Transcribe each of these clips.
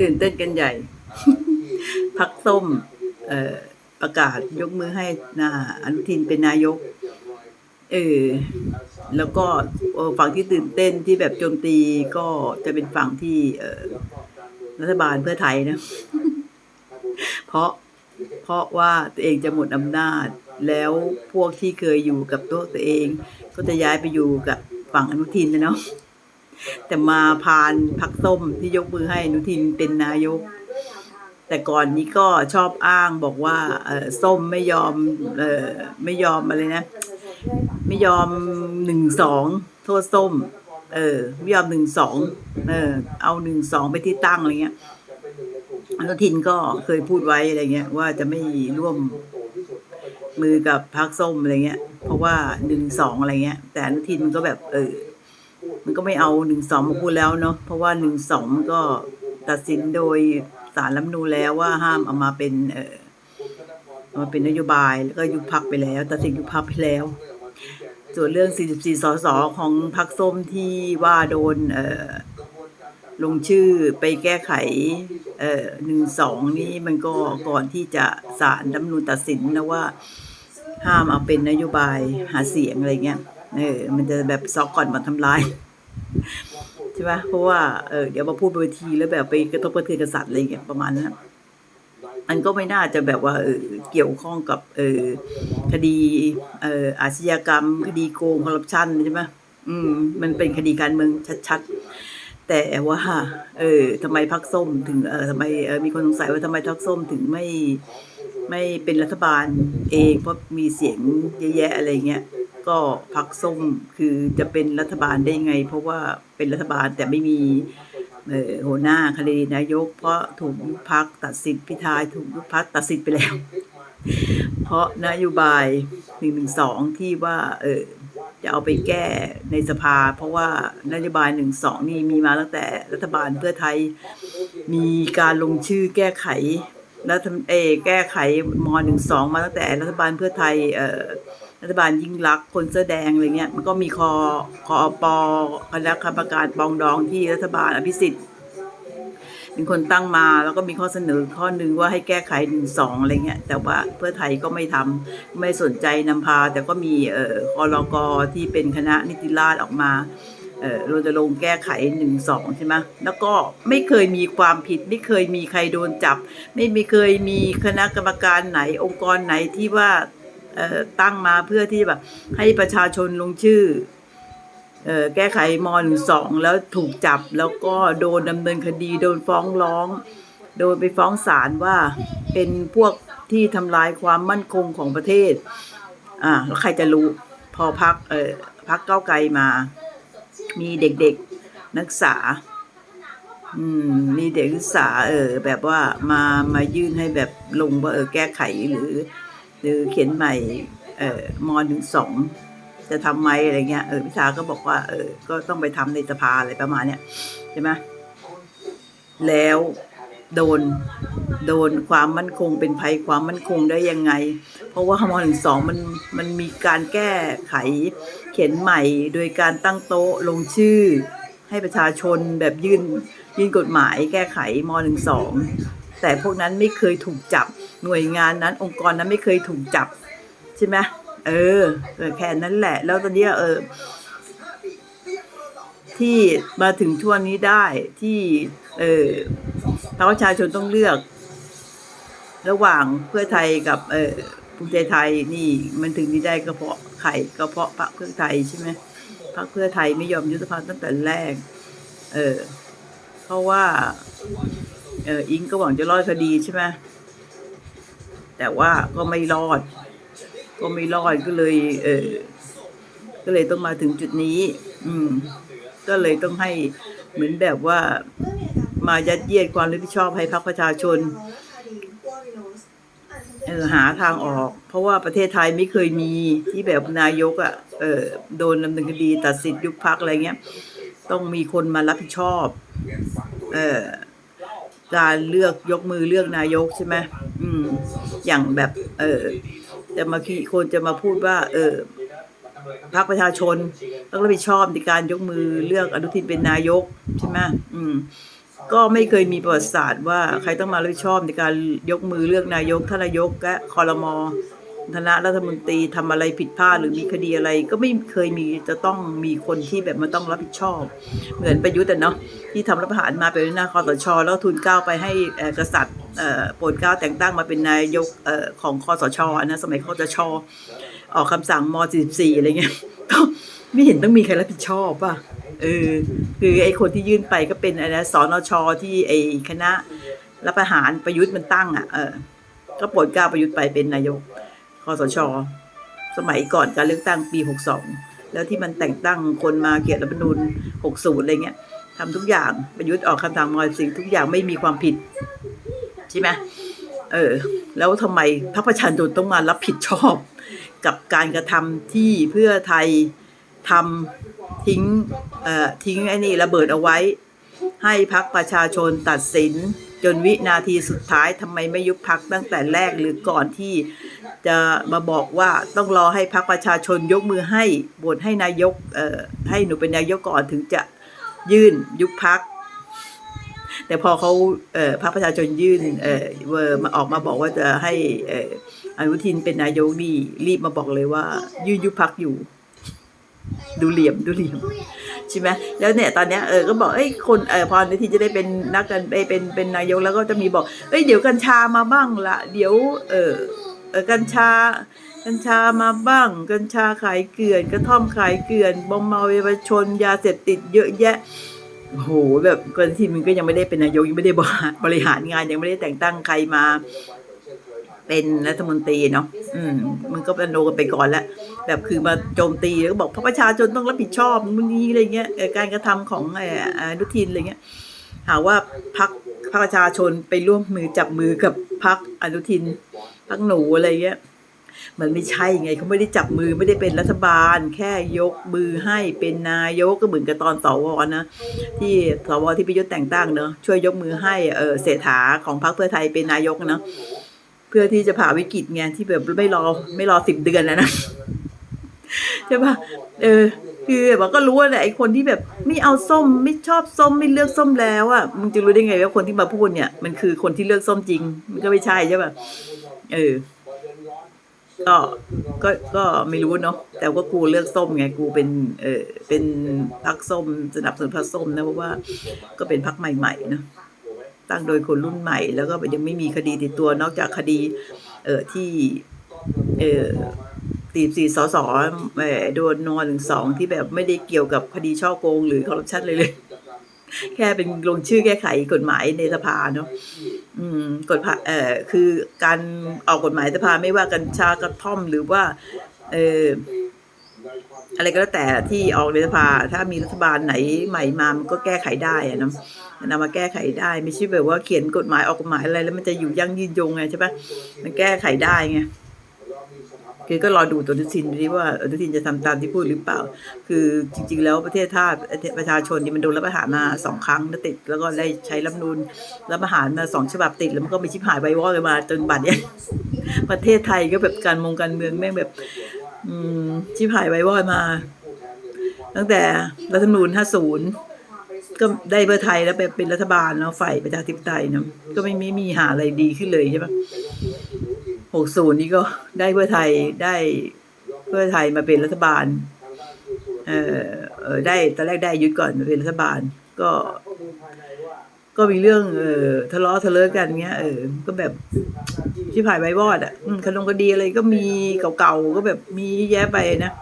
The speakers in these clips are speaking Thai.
ตื่นเต้นกันใหญ่ พักส้มเอ่อประกาศยกมือให้นาอนุทินเป็นนายก เออ แล้วก็เอ่อฝั่งที่ตื่นเต้นที่แบบโจมตีก็จะเป็นฝั่งที่เอ่อรัฐบาลเพื่อไทยนะ เพราะเพราะว่าตัวเองจะหมดอำนาจ แล้วพวกที่เคยอยู่กับตัวตัวเอง ก็จะย้ายไปอยู่กับฝั่งอนุทินนะเนาะ แต่มาพานพักส้มที่ยกมือให้อนุทินเป็นนายก แต่ก่อนนี้ก็ชอบอ้างบอกว่าส้มไม่ยอมไม่ยอมอะไรนะ ไม่ยอมหนึ่งสองโทษส้ม เออ ไม่ยอมหนึ่งสองเออ เอาหนึ่งสองไปที่ตั้งอะไรเงี้ยอนุทินก็เคยพูดไว้อะไรเงี้ยว่าจะไม่ร่วมมือกับพรรคส้มอะไรเงี้ย เพราะว่าหนึ่งสองอะไรเงี้ย แต่อนุทินมันก็แบบเออ มันก็ไม่เอาหนึ่งสองมาพูดแล้วเนาะเพราะว่าหนึ่งสองมันก็ตัดสินโดยสารรัฐธรรมนูแล้วว่าห้ามเอามาเป็นเออเอมาเป็นนโยบายแล้วก็ยุบพักไปแล้วตัดสินยุบพักไปแล้ว ส่วนเรื่อง 44 สสของพรรคส้มที่ว่าโดนเอ่อลงชื่อไปแก้ไขเอ่อหนึ่งสองนี้มันก็ก่อนที่จะศาลรัฐธรรมนูตัดสินนะว่า ห้ามเอาเป็นนโยบายหาเสียงอะไรเงี้ยเออมันจะแบบซอกก่อนมาทำลาย ใช่ปะเพราะว่าเออเดี๋ยวมาพูดบนเวทีแล้วแบบไปกระทบกระเทือนกษัตริย์อะไรเงี้ยประมาณนั้นอะมันก็ไม่น่าจะแบบว่าเออเกี่ยวข้องกับเออคดีเอออาชญากรรม คดีโกงคอร์รัปชันใช่ไหมอืม มันเป็นคดีการเมืองชัดๆ แต่ว่า เออทำไมพักส้มถึงเออทำไมเออมีคนสงสัยว่าทำไมพักส้มถึงไม่ไม่เป็นรัฐบาลเองเพราะมีเสียงเยอะแยะอะไรเงี้ย ก็พักส้มคือจะเป็นรัฐบาลได้ไง เพราะว่าเป็นรัฐบาลแต่ไม่มีหัวหน้าคดีนายก เพราะถูกยุบพักตัดสิทธิ์พิธาถูกยุบพักตัดสิทธิ์ไปแล้ว เพราะนโยบายหนึ่งหนึ่งสองที่ว่าเออจะเอาไปแก้ในสภา เพราะว่านโยบายหนึ่งสองนี่มีมาตั้งแต่รัฐบาลเพื่อไทยมีการลงชื่อแก้ไขรัฐเออแก้ไขมหนึ่งสองมาตั้งแต่รัฐบาลเพื่อไทยเอ่อ รัฐบาลยิ่งรักคนเสื้อแดงอะไรเงี้ยมันก็มีคอคอปคณะกรรมการปองดองที่รัฐบาลอภิสิทธิ์เป็นคนตั้งมาแล้วก็มีข้อเสนอข้อหนึ่งว่าให้แก้ไขหนึ่งสองอะไรเงี้ยแต่ว่าเพื่อไทยก็ไม่ทำไม่สนใจนำพา แต่ก็มีเอ่อคอรกที่เป็นคณะนิติราษฎรออกมาเอ่อเราจะลงค์แก้ไขหนึ่งสองใช่ไหมแล้วก็ไม่เคยมีความผิด ไม่เคยมีใครโดนจับ ไม่มีเคยมีคณะกรรมการไหนองค์กรไหนที่ว่า ตั้งมาเพื่อที่แบบ ให้ประชาชนลงชื่อแก้ไขมอหนึ่งสองแล้วถูกจับแล้วก็โดนดำเนินคดีโดนฟ้องร้อง โดนไปฟ้องศาลว่าเป็นพวกที่ทำลายความมั่นคงของประเทศ อ่าแล้วใครจะรู้พอพักเออพักเก้าไกลมา มีเด็กๆนักศึกษา อืมมีเด็กนักศึกษา เออ แบบว่ามามายื่นให้แบบลงว่าเออแก้ไขหรือ หรือเขียนใหม่เอ่อมอหนึ่งสองจะทำไหมอะไรเงี้ยเออพิธาก็บอกว่าเออก็ต้องไปทำในสภาอะไรประมาณเนี้ยใช่ไหมแล้วโดนโดนความมั่นคงเป็นภัยความมั่นคงได้ยังไง เพราะว่ามอหนึ่งสองมันมันมีการแก้ไขเขียนใหม่โดยการตั้งโต๊ะลงชื่อ ให้ประชาชนแบบยื่นยื่นกฎหมายแก้ไขมหนึ่งสอง แต่พวกนั้นไม่เคยถูกจับหน่วยงานนั้น องค์กรนั้นไม่เคยถูกจับใช่ไหมเออแค่นั้นแหละ แล้วตอนนี้เออที่มาถึงช่วงนี้ได้ที่เออประชาชนต้องเลือก ระหว่างเพื่อไทยกับเออภูมิใจไทยนี่มันถึงนี้ได้ก็เพราะไข่ก็เพราะพรรคเพื่อไทยใช่ไหมพรรคเพื่อไทยไม่ยอมยุบสภาตั้งแต่แรก เออเพราะว่า เอออิงก็หวังจะรอดคดีใช่ไหมแต่ว่าก็ไม่รอด ก็ไม่รอดก็เลย เออก็เลยต้องมาถึงจุดนี้ อืม ก็เลยต้องให้เหมือนแบบว่ามายัดเยียดความรับผิดชอบให้พรรคประชาชนเออหาทางออก เพราะว่าประเทศไทยไม่เคยมีที่แบบนายกอะ่ะเออโดนดำเนินคดีตัดสิทธิ์ยุบพักอะไรเงี้ย ต้องมีคนมารับผิดชอบ เออ การเลือกยกมือเลือกนายกใช่ไหมอืม อย่างแบบ เออจะมาคีคนจะมาพูดว่า เออพรรคประชาชนต้องรับผิดชอบในการยกมือเลือกอนุทินเป็นนายกใช่ไหมอืม ก็ไม่เคยมีประวัติศาสตร์ว่าใครต้องมารับผิดชอบในการยกมือเลือกนายกท่านนายกและคอรมอ คณะรัฐมนตรีทำอะไรผิดพลาดหรือมีคดีอะไรก็ไม่เคยมีจะต้องมีคนที่แบบมันต้องรับผิดชอบ เหมือนประยุทธ์อะเนาะที่ทำรัฐประหารมาเป็นหน้าคอสชแล้วทุนเก้าไปให้กษัตริย์โปรดเกล้าแต่งตั้งมาเป็นนายกอของคอสชอนะสมัยคอสชออกคำสั่งม 44 อะไรเงี้ยก็ไม่เห็นต้องมีใครรับผิดชอบป่ะเออคือไอ้คนที่ยื่นไปก็เป็นอะไรนะสนชที่ไอ้คณะรับประหารประยุทธ์มันตั้งอะเออก็โปรดเกล้าประยุทธ์ไปเป็นนายก คอสช สมัยก่อนการเลือกตั้งปี 62 แล้วที่มันแต่งตั้งคนมาเกียรติรัฐธรรมนูญ60 อะไรเงี้ยทำทุกอย่างประยุทธ์ออกคำสั่งม44ทุกอย่างไม่มีความผิด ใช่ไหมเออ แล้วทำไมพรรคประชาชนต้องมารับผิดชอบ กับการกระทำที่เพื่อไทยทำทิ้งเอ่อทิ้งไอ้นี่ระเบิดเอาไว้ ให้พักประชาชนตัดสิน จนวินาทีสุดท้ายทำไมไม่ยุบพักตั้งแต่แรกหรือก่อนที่ จะมาบอกว่าต้องรอให้พักประชาชนยกมือให้บทให้นายกเอ่อให้หนูเป็นนายกก่อนถึงจะยื่นยุบพัก แต่พอเขาเอ่อพรรคประชาชนยื่นเอ่อเวอร์มาออกมาบอกว่าจะให้เอ่ออนุทินเป็นนายกนี่รีบมาบอกเลยว่า ยื่นยุบพักอยู่ ดูเหลี่ยมดูเหลี่ยมใช่ไหมแล้วเนี่ยตอนเนี้ยเออก็บอกเอ้ยคนเออพออนุทินจะได้เป็นนักการเอ้ยเป็นเป็นนายกแล้วก็จะมีบอกเอ้ยเดี๋ยวกัญชามาบ้างละเดี๋ยวเออ กัญชา กัญชามาบ้าง กัญชาขายเกลื่อนกระท่อมขายเกลื่อนบอมเมาเยาวชน ยาเสพติดเยอะแยะโหแบบกนที่มันก็ยังไม่ได้เป็นนายกยังไม่ได้บริหารงานยังไม่ได้แต่งตั้งใครมา เป็นรัฐมนตรีเนาะอืมมันก็เป็นโนกันไปก่อนแล้วแบบคือมาโจมตีแล้วก็บอกพระประชาชนต้องรับผิดชอบมึงนี้อะไรเงี้ยการกระทำของเอ่ออนุทินอะไรเงี้ยหาว่าพักพรรคประชาชนไปร่วมมือจับมือกับพักอนุทิน พักหนูอะไรเงี้ยมันไม่ใช่ไงเขาไม่ได้จับมือไม่ได้เป็นรัฐบาล แค่ยกมือให้เป็นนายกก็เหมือนกับตอนสวนะที่สวที่พิยุทธ์แต่งตั้งเนอะช่วยยกมือให้เออเศรษฐาของพรรคเพื่อไทยเป็นนายกเนอะเพื่อที่จะผ่าวิกฤตไงที่แบบไม่รอไม่รอสิบเดือนแล้วนะใช่ปะเออคือแบบก็รู้ว่าแหละไอ้คนที่แบบไม่เอาส้มไม่ชอบส้มไม่เลือกส้มแล้วอะมึงจะรู้ได้ไงว่าคนที่มาพูดเนี่ยมันคือคนที่เลือกส้มจริง มันก็ไม่ใช่ใช่ปะ เออ ก็ก็ก็ไม่รู้เนาะแต่ว่ากูเลือกส้มไงกูเป็น เออเป็นพักส้มสนับสนุนพักส้มนะเพราะว่าก็เป็นพักใหม่ๆเนาะตั้งโดยคนรุ่นใหม่ แล้วก็ยังไม่มีคดีติดตัวนอกจากคดี เออที่ เออตีสี่สสเออโดนนอนหนึ่งสองที่แบบไม่ได้เกี่ยวกับคดีช่อโกงหรือคอร์รัปชันเลยเลย แค่เป็นลงชื่อแก้ไขกฎหมายในสภาเนาะอืมกฎผ่าเอ่อคือการออกกฎหมายสภาไม่ว่ากัญชากระท่อมหรือว่าเอออะไรก็แล้วแต่ที่ออกในสภา ถ้ามีรัฐบาลไหนใหม่มามันก็แก้ไขได้อะเนาะนำมาแก้ไขได้ไม่ใช่แบบว่าเขียนกฎหมายออกกฎหมายอะไรแล้วมันจะอยู่ยั่งยืนยงไงใช่ปะมันแก้ไขได้ไง คือก็รอดูตัวอนุทินดูดิว่าอนุทินจะทำตามที่พูดหรือเปล่า คือจริง ๆ แล้วประเทศชาติประชาชนนี่มันโดนรัฐประหารมาสองครั้งแล้วติด แล้วก็ได้ใช้รัฐมนูนรัฐประหารมาสองฉบับติด แล้วมันก็มีชิบหายไววอดกันมาจนบัดเนี้ยประเทศไทยก็แบบการมงการเมืองแม่งแบบ อืมชิบหายไววอดมา ตั้งแต่รัฐธรรมนูญ50ก็ได้เพื่อไทยแล้วไปเป็นรัฐบาลเนาะฝ่ายประชาธิปไตยเนาะก็ไม่ไม่มีหาอะไรดีขึ้นเลยใช่ปะ หกศูนย์นี่ก็ได้เพื่อไทยได้เพื่อไทยมาเป็นรัฐบาล เออเออได้ตอนแรกได้ยึดก่อนมาเป็นรัฐบาล ก็ ก็มีเรื่องเออทะเลาะทะเลาะกันเงี้ยเออก็แบบที่ผ่ายใบวอดอะอืมคดงคดีอะไรก็มีเก่าๆก็แบบมีแยะไปนะ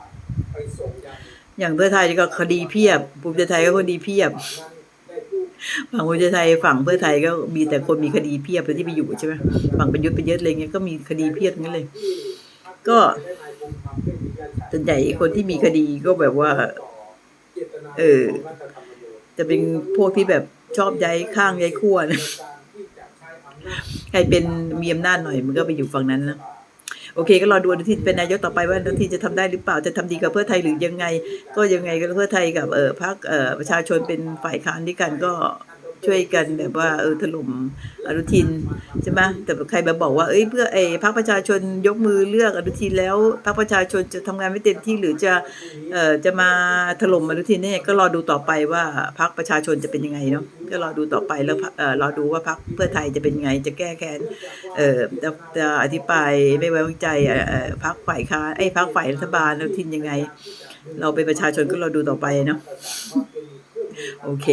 อย่างเพื่อไทยก็คดีเพียบภูมิใจไทยก็คดีเพียบ ฝั่งภูมิใจไทยฝั่งเพื่อไทยก็มีแต่คนมีคดีเพียบเลยที่ไปอยู่ใช่ไหมฝั่งประยุทธ์ประยุทธ์อะไรเงี้ยก็มีคดีเพียบงั้นเลย ก็ส่วนใหญ่คนที่มีคดีก็แบบว่า เออ จะเป็นพวกที่แบบชอบย้ายข้างย้ายขั้วนะใครเป็นมีอำนาจหน่อยมันก็ไปอยู่ฝั่งนั้นนะ โอเคก็รอดูอนุทินเป็นนายกต่อไปว่าอนุทินจะทำได้หรือเปล่าจะทำดีกับเพื่อไทยหรือยังไง ก็ยังไงก็เพื่อไทยกับเออพรรคเออประชาชนเป็นฝ่ายค้านด้วยกันก็ ช่วยกันแบบว่าเออถล่มอนุทินใช่ไหมแต่ใครมาบอกว่าเอ้ยเพื่อไอ้พรรคประชาชนยกมือเลือกอนุทินแล้วพรรคประชาชนจะทำงานไม่เต็มที่หรือจะเอ่อจะมาถล่มอนุทินเนี่ยก็รอดูต่อไปว่าพรรคประชาชนจะเป็นยังไงเนาะก็รอดูต่อไปแล้วเอ่อรอดูว่าพรรคเพื่อไทยจะเป็นยังไงจะแก้แค้นเอ่อจะอธิบายไม่ไว้วางใจเอ่อพรรคฝ่ายค้านไอ้พรรคฝ่ายรัฐบาลอนุทินยังไง เราเป็นประชาชนก็รอดูต่อไปเนาะโอเค